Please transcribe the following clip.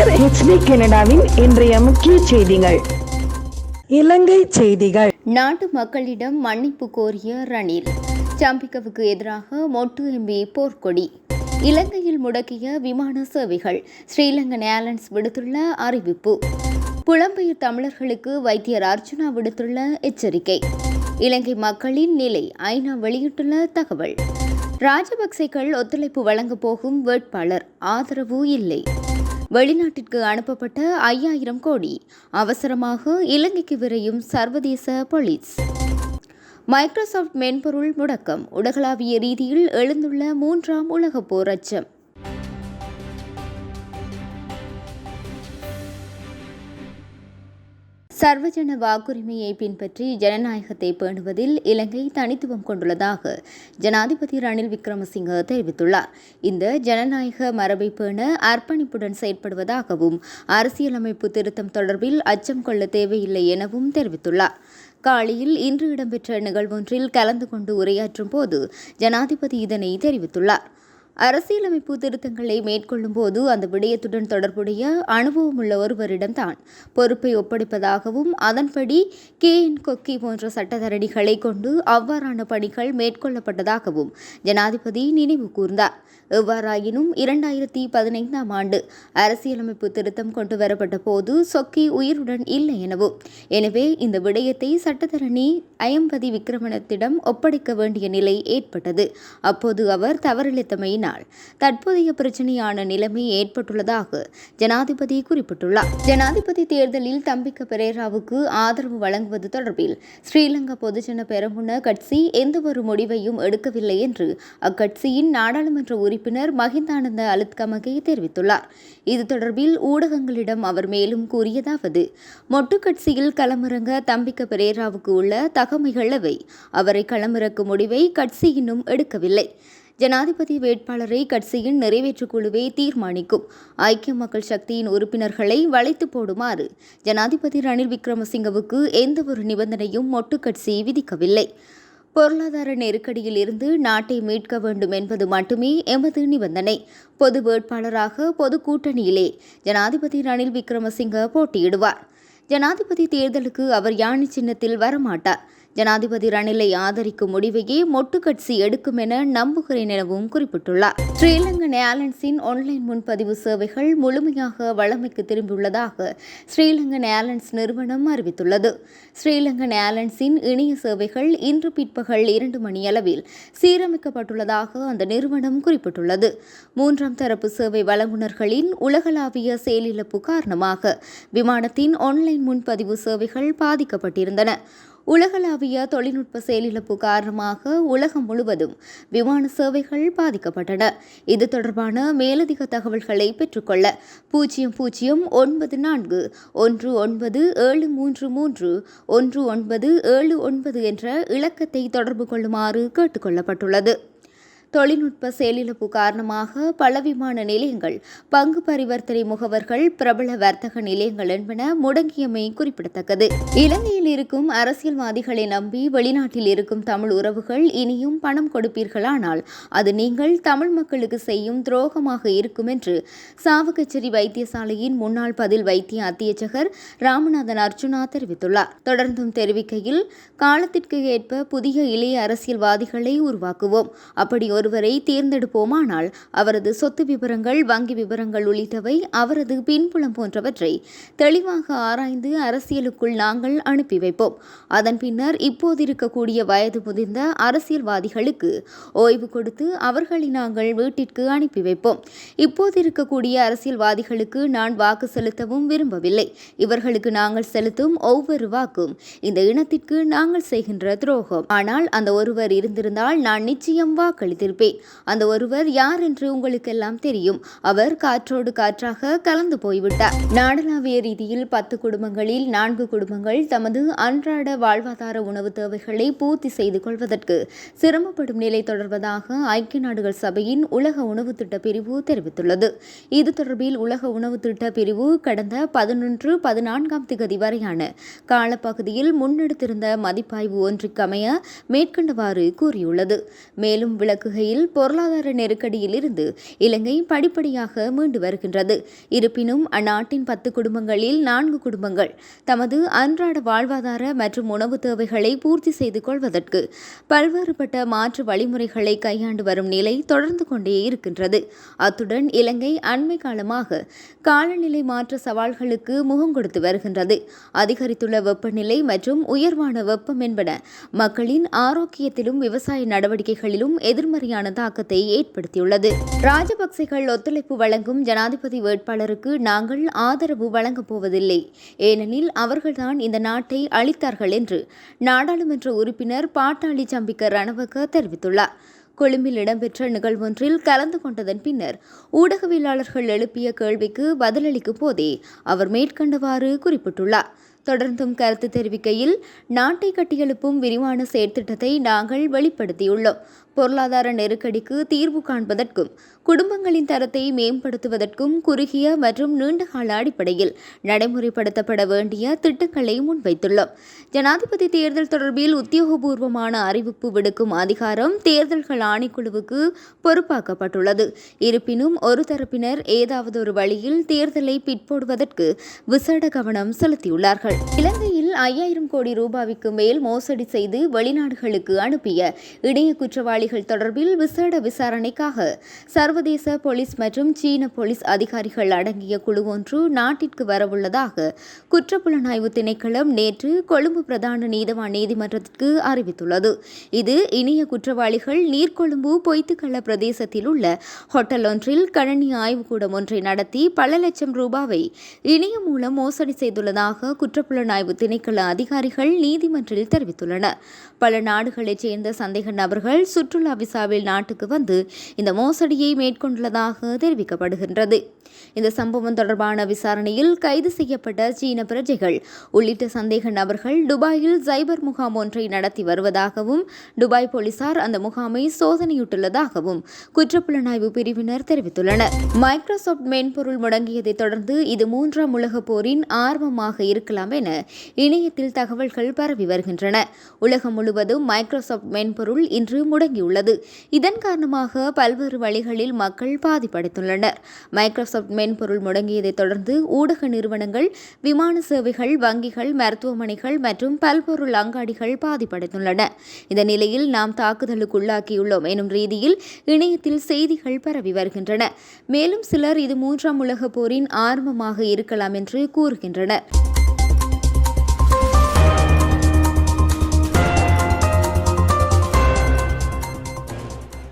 இது ஹெச்டி கனடாவின் இன்றைய முக்கிய செய்திகள். இலங்கை செய்திகள். நாட்டு மக்களிடம் மன்னிப்பு கோரிய ரணில். சம்பிக்கவுக்கு எதிராக மொட்டு எம்பி போர்க்கொடி. இலங்கையில் முடக்கிய விமான சேவைகள் ஸ்ரீலங்கன் ஏர்லைன்ஸ் விடுத்துள்ள அறிவிப்பு. புலம்பெயர் தமிழர்களுக்கு வைத்தியர் அர்ச்சுனா விடுத்துள்ள எச்சரிக்கை. இலங்கை மக்களின் நிலை ஐநா வெளியிட்டுள்ள தகவல். ராஜபக்சேக்கள் ஒத்துழைப்பு வழங்கப் போகும் வேட்பாளர். ஆதரவு இல்லை. வெளிநாட்டிற்கு அனுப்பப்பட்ட ஐயாயிரம் கோடி. அவசரமாக இலங்கைக்கு விரையும் சர்வதேச போலீஸ். மைக்ரோசாஃப்ட் மென்பொருள் முடக்கம். உலகளாவிய ரீதியில் எழுந்துள்ள மூன்றாம் உலகப் போர் அச்சம். சர்வஜன வாக்குரிமையை பின்பற்றி ஜனநாயகத்தை பேணுவதில் இலங்கை தனித்துவம் கொண்டுள்ளதாக ஜனாதிபதி ரணில் விக்ரமசிங்க தெரிவித்துள்ளார். இந்த ஜனநாயக மரபை பேண அர்ப்பணிப்புடன் செயற்படுவதாகவும் அரசியலமைப்பு திருத்தம் தொடர்பில் அச்சம் கொள்ள தேவையில்லை எனவும் தெரிவித்துள்ளார். காலியில் இன்று இடம்பெற்ற நிகழ்வொன்றில் கலந்து கொண்டு உரையாற்றும் போது ஜனாதிபதி இதனை தெரிவித்துள்ளார். அரசியலமைப்பு திருத்தங்களை மேற்கொள்ளும் போது அந்த விடயத்துடன் தொடர்புடைய அனுபவமுள்ள ஒருவரிடம்தான் பொறுப்பை ஒப்படைப்பதாகவும் அதன்படி கே என் கொக்கி போன்ற சட்டத்தரணிகளை கொண்டு அவ்வாறான பணிகள் மேற்கொள்ளப்பட்டதாகவும் ஜனாதிபதி நினைவு கூர்ந்தார். எவ்வாறாயினும் இரண்டாயிரத்தி பதினைந்தாம் ஆண்டு அரசியலமைப்பு திருத்தம் கொண்டு வரப்பட்ட போது சொக்கி உயிருடன் இல்லை எனவும் எனவே இந்த விடயத்தை சட்டத்தரணி அயம்பதி விக்ரமணத்திடம் ஒப்படைக்க வேண்டிய நிலை ஏற்பட்டது. அப்போது அவர் தவறிழைத்தமையினால் தற்போதைய பிரச்சனையான நிலைமை ஏற்பட்டுள்ளதாக ஜனாதிபதி குறிப்பிட்டுள்ளார். ஜனாதிபதி தேர்தலில் தம்பிக்க பெரேராவுக்கு ஆதரவு வழங்குவது தொடர்பில் ஸ்ரீலங்கா பொதுஜன பெரமுன கட்சி எந்தவொரு முடிவையும் எடுக்கவில்லை என்று அக்கட்சியின் நாடாளுமன்ற உறுப்பினர் மஹிந்தானந்த அலுத்கமகே தெரிவித்துள்ளார். இது தொடர்பில் ஊடகங்களிடம் அவர் மேலும் கூறியதாவது மொட்டு கட்சியில் களமிறங்க தம்பிக்க பெரேராவுக்கு உள்ள தகமைகள் அவரை களமிறக்கும் முடிவை கட்சி இன்னும் எடுக்கவில்லை. ஜனாதிபதி வேட்பாளரை கட்சியின் நிறைவேற்றுக் குழுவே தீர்மானிக்கும். ஐக்கிய மக்கள் சக்தியின் உறுப்பினர்களை வளைத்து போடுமாறு ஜனாதிபதி ரணில் விக்ரமசிங்கவுக்கு எந்தவொரு நிபந்தனையும் மொட்டு கட்சி விதிக்கவில்லை. பொருளாதார நெருக்கடியில் இருந்து நாட்டை மீட்க வேண்டும் என்பது மட்டுமே எமது நிபந்தனை. பொது வேட்பாளராக பொது கூட்டணியிலே ஜனாதிபதி ரணில் விக்ரமசிங்க போட்டியிடுவார். ஜனாதிபதி தேர்தலுக்கு அவர் யானை சின்னத்தில் வரமாட்டார். ஜனாதிபதி ரணிலை ஆதரிக்கும் முடிவையே மொட்டுக்கட்சி எடுக்கும் என நம்புகிறேன் எனவும் குறிப்பிட்டுள்ளார். ஸ்ரீலங்கன் ஏர்லைன்ஸின் ஆன்லைன் முன்பதிவு சேவைகள் முழுமையாக வளமைக்கு திரும்பியுள்ளதாக ஸ்ரீலங்கன் ஏர்லைன்ஸ் நிறுவனம் அறிவித்துள்ளது. ஸ்ரீலங்கன் ஏர்லைன்ஸின் இணைய சேவைகள் இன்று பிற்பகல் இரண்டு மணியளவில் சீரமைக்கப்பட்டுள்ளதாக அந்த நிறுவனம் குறிப்பிட்டுள்ளது. மூன்றாம் தரப்பு சேவை வழங்குநர்களின் உலகளாவிய செயலிழப்பு காரணமாக விமானத்தின் ஆன்லைன் முன்பதிவு சேவைகள் பாதிக்கப்பட்டிருந்தன. உலகளாவிய தொழில்நுட்ப செயலிழப்பு காரணமாக உலகம் முழுவதும் விமான சேவைகள் பாதிக்கப்பட்டன. இது தொடர்பான மேலதிக தகவல்களை பெற்றுக்கொள்ள பூஜ்ஜியம் பூஜ்ஜியம் ஒன்பது நான்கு ஒன்று ஒன்பது ஏழு மூன்று மூன்று ஒன்று ஒன்பது ஏழு ஒன்பது என்ற இலக்கத்தை தொடர்பு கொள்ளுமாறு கேட்டுக்கொள்ளப்பட்டுள்ளது. தொழில்நுட்ப செயலிழப்பு காரணமாக பல விமான நிலையங்கள் பங்கு பரிவர்த்தனை முகவர்கள் பிரபல வர்த்தக நிலையங்கள் என்பன முடங்கியமை குறிப்பிடத்தக்கது. இலங்கையில் இருக்கும் அரசியல்வாதிகளை நம்பி வெளிநாட்டில் இருக்கும் தமிழ் உறவுகள் இனியும் பணம் கொடுப்பீர்களானால் அது நீங்கள் தமிழ் மக்களுக்கு செய்யும் துரோகமாக இருக்கும் என்று சாவகச்சேரி வைத்தியசாலையின் முன்னாள் பதில் வைத்திய அத்தியட்சகர் ராமநாதன் அர்ஜுனா தெரிவித்துள்ளார். தொடர்ந்தும் தெரிவிக்கையில் காலத்திற்கு ஏற்ப புதிய இளைய அரசியல்வாதிகளை உருவாக்குவோம். அப்படி ஒருவரை தேர்ந்தெடுப்போமானால் அவரது சொத்து விவரங்கள் வங்கி விவரங்கள் உள்ளிட்டவை அவரது பின்புலம் போன்றவற்றை தெளிவாக ஆராய்ந்து அரசியலுக்குள் நாங்கள் அனுப்பி வைப்போம். அதன் பின்னர் இப்போது இருக்கக்கூடிய வயது முதிர்ந்த அரசியல்வாதிகளுக்கு ஓய்வு கொடுத்து அவர்களை நாங்கள் வீட்டிற்கு அனுப்பி வைப்போம். இப்போது இருக்கக்கூடிய அரசியல்வாதிகளுக்கு நான் வாக்கு செலுத்தவும் விரும்பவில்லை. இவர்களுக்கு நாங்கள் செலுத்தும் ஒவ்வொரு வாக்கும் இந்த இனத்திற்கு நாங்கள் செய்கின்ற துரோகம். ஆனால் அந்த ஒருவர் இருந்திருந்தால் நான் நிச்சயம் வாக்களித்திருப்பேன். அந்த ஒருவர் யார் என்று உங்களுக்கெல்லாம் தெரியும். அவர் காற்றோடு காற்றாக கலந்து போய்விட்டார். நாடளாவிய ரீதியில் பத்து குடும்பங்களில் நான்கு குடும்பங்கள் தமது அன்றாட வாழ்வாதார உணவு தேவைகளை பூர்த்தி செய்து கொள்வதற்கு சிரமப்படும் நிலை தொடர்வதாக ஐக்கிய நாடுகள் சபையின் உலக உணவு திட்ட பிரிவு தெரிவித்துள்ளது. இது தொடர்பில் உலக உணவு திட்ட பிரிவு கடந்த பதினொன்று பதினான்காம் திகதி வரையான காலப்பகுதியில் முன்னெடுத்திருந்த மதிப்பாய்வு ஒன்றுக்கமைய மேற்கண்டவாறு கூறியுள்ளது. மேலும் விளக்குகள் வகையில் பொருளாதார நெருக்கடியில் இருந்து இலங்கை படிப்படியாக மீண்டு வருகின்றது. இருப்பினும் அந்நாட்டின் பத்து குடும்பங்களில் நான்கு குடும்பங்கள் தமது அன்றாட வாழ்வாதார மற்றும் உணவு தேவைகளை பூர்த்தி செய்து கொள்வதற்கு பல்வேறுபட்ட மாற்று வழிமுறைகளை கையாண்டு வரும் நிலை தொடர்ந்து கொண்டே இருக்கின்றது. அத்துடன் இலங்கை அண்மை காலமாக காலநிலை மாற்ற சவால்களுக்கு முகம் கொடுத்து வருகின்றது. அதிகரித்துள்ள வெப்பநிலை மற்றும் உயர்வான வெப்பம் என்பன மக்களின் ஆரோக்கியத்திலும் விவசாய நடவடிக்கைகளிலும் எதிர்மறை மாதிரியான தாக்கத்தை ஏற்படுத்தியுள்ளது. ராஜபக்சேகள் ஒத்துழைப்பு வழங்கும் ஜனாதிபதி வேட்பாளருக்கு நாங்கள் ஆதரவு வழங்கப் போவதில்லை. ஏனெனில் அவர்கள்தான் இந்த நாட்டை அளித்தார்கள் என்று நாடாளுமன்ற உறுப்பினர் பாட்டாளி சம்பிக்க ரணவக்க தெரிவித்துள்ளார். கொழும்பில் இடம்பெற்ற நிகழ்வொன்றில் கலந்து கொண்டதன் பின்னர் ஊடகவியலாளர்கள் எழுப்பிய கேள்விக்கு பதிலளிக்கும் போதே அவர் மேற்கண்டவாறு குறிப்பிட்டுள்ளார். தொடர்ந்தும் கருத்து தெரிவிக்கையில் நாட்டை கட்டியெழுப்பும் விரிவான செயற்திட்டத்தை நாங்கள் வெளிப்படுத்தியுள்ளோம். பொருளாதார நெருக்கடிக்கு தீர்வு காண்பதற்கும் குடும்பங்களின் தரத்தை மேம்படுத்துவதற்கும் குறுகிய மற்றும் நீண்டகால அடிப்படையில் நடைமுறைப்படுத்தப்பட வேண்டிய திட்டங்களை முன்வைத்துள்ளோம். ஜனாதிபதி தேர்தல் தொடர்பில் உத்தியோகபூர்வமான அறிவிப்பு விடுக்கும் அதிகாரம் தேர்தல்கள் ஆணைக்குழுவுக்கு பொறுப்பாக்கப்பட்டுள்ளது. இருப்பினும் ஒரு தரப்பினர் ஏதாவது ஒரு வழியில் தேர்தலை பிற்போடுவதற்கு விசேட கவனம் செலுத்தியுள்ளார்கள். இலங்கை ஐயாயிரம் கோடி ரூபாய்க்கு மேல் மோசடி செய்து வெளிநாடுகளுக்கு அனுப்பிய இணைய குற்றவாளிகள் தொடர்பில் விசேட விசாரணைக்காக சர்வதேச போலீஸ் மற்றும் சீன போலீஸ் அதிகாரிகள் அடங்கிய குழு ஒன்று நாட்டிற்கு வரவுள்ளதாக குற்றப்புலனாய்வு திணைக்களம் நேற்று கொழும்பு பிரதான நீதவான் நீதிமன்றத்திற்கு அறிவித்துள்ளது. இது இணைய குற்றவாளிகள் நீர்கொழும்பு பொய்த்துக்கள்ள பிரதேசத்தில் உள்ள ஹோட்டல் ஒன்றில் கணனி ஆய்வுக்கூடம் ஒன்றை நடத்தி பல லட்சம் ரூபாவை இணையம் மூலம் மோசடி செய்துள்ளதாக குற்றப்புலனாய்வு திணைக்கள அதிகாரிகள் நீதிமன்றில் தெரிவித்துள்ளனர். பல நாடுகளைச் சேர்ந்த சந்தேக நபர்கள் சுற்றுலா விசாவில் நாட்டுக்கு வந்து இந்த மோசடியை மேற்கொண்டுள்ளதாக தெரிவிக்கப்படுகின்றது. இந்த சம்பவம் தொடர்பான விசாரணையில் கைது செய்யப்பட்ட சீன பிரஜைகள் உள்ளிட்ட சந்தேக நபர்கள் துபாயில் சைபர் முகாம் ஒன்றை நடத்தி வருவதாகவும் துபாய் போலீசார் அந்த முகாமை சோதனையிட்டுள்ளதாகவும் குற்றப்புலனாய்வு பிரிவினர் தெரிவித்துள்ளனர். மைக்ரோசாப்ட் மென்பொருள் முடங்கியதைத் தொடர்ந்து இது மூன்றாம் உலகப் போரின் ஆர்வமாக இருக்கலாம் என இணையத்தில் தகவல்கள் பரவி வருகின்றன. உலகம் முழுவதும் மைக்ரோசாப்ட் மென்பொருள் இன்று முடங்கியுள்ளது. இதன் காரணமாக பல்வேறு வழிகளில் மக்கள் பாதிப்படைத்துள்ளனர் மைக்ரோசாப்ட் மென்பொருள் முடங்கியதைத் தொடர்ந்து ஊடக நிறுவனங்கள் விமான சேவைகள் வங்கிகள் மருத்துவமனைகள் மற்றும் பல்பொருள் அங்காடிகள் பாதிப்படைந்துள்ளன. இந்த நிலையில் நாம் தாக்குதலுக்குள்ளாக்கியுள்ளோம் எனும் ரீதியில் இணையத்தில் செய்திகள் பரவி வருகின்றன. மேலும் சிலர் இது மூன்றாம் உலகப் போரின் ஆரம்பமாக இருக்கலாம் என்று கூறுகின்றனர்.